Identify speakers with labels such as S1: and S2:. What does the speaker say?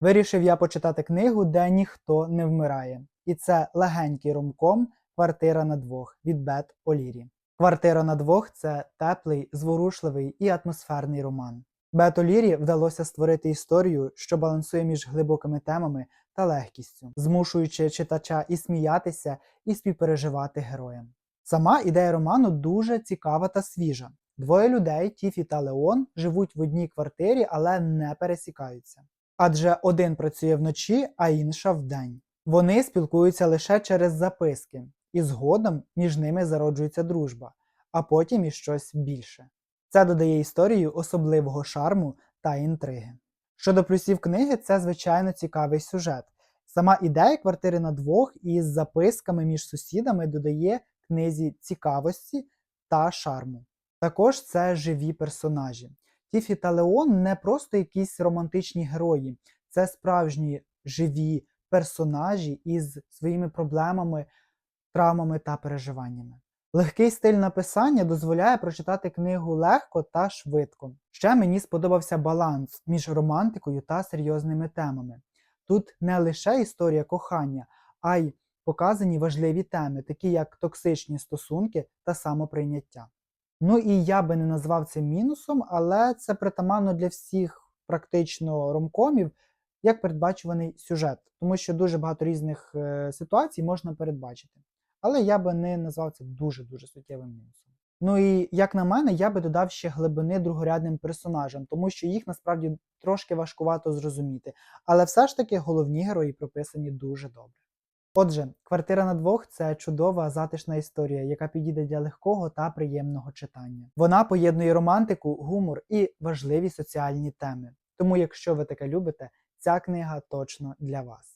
S1: Вирішив я почитати книгу, де ніхто не вмирає. І це легенький ромком Квартира на двох від Бет Олірі. Квартира на двох це теплий, зворушливий і атмосферний роман. Бет Олірі вдалося створити історію, що балансує між глибокими темами та легкістю, змушуючи читача і сміятися, і співпереживати героям. Сама ідея роману дуже цікава та свіжа. Двоє людей, Тіфі та Леон, живуть в одній квартирі, але не пересікаються. Адже один працює вночі, а інша вдень. Вони спілкуються лише через записки, і згодом між ними зароджується дружба, а потім і щось більше. Це додає історію особливого шарму та інтриги. Щодо плюсів книги, це звичайно цікавий сюжет. Сама ідея квартири на двох із записками між сусідами додає книзі цікавості та шарму. Також це живі персонажі. Тіфі та Леон не просто якісь романтичні герої, це справжні живі персонажі із своїми проблемами, травмами та переживаннями. Легкий стиль написання дозволяє прочитати книгу легко та швидко. Ще мені сподобався баланс між романтикою та серйозними темами. Тут не лише історія кохання, а й показані важливі теми, такі як токсичні стосунки та самоприйняття. Ну і я би не назвав це мінусом, але це притаманно для всіх практично ромкомів як передбачуваний сюжет, тому що дуже багато різних е, ситуацій можна передбачити. Але я би не назвав це дуже-дуже суттєвим мінусом. Ну і як на мене, я би додав ще глибини другорядним персонажам, тому що їх насправді трошки важкувато зрозуміти. Але все ж таки головні герої прописані дуже добре. Отже, квартира на двох це чудова затишна історія, яка підійде для легкого та приємного читання. Вона поєднує романтику, гумор і важливі соціальні теми. Тому, якщо ви таке любите, ця книга точно для вас.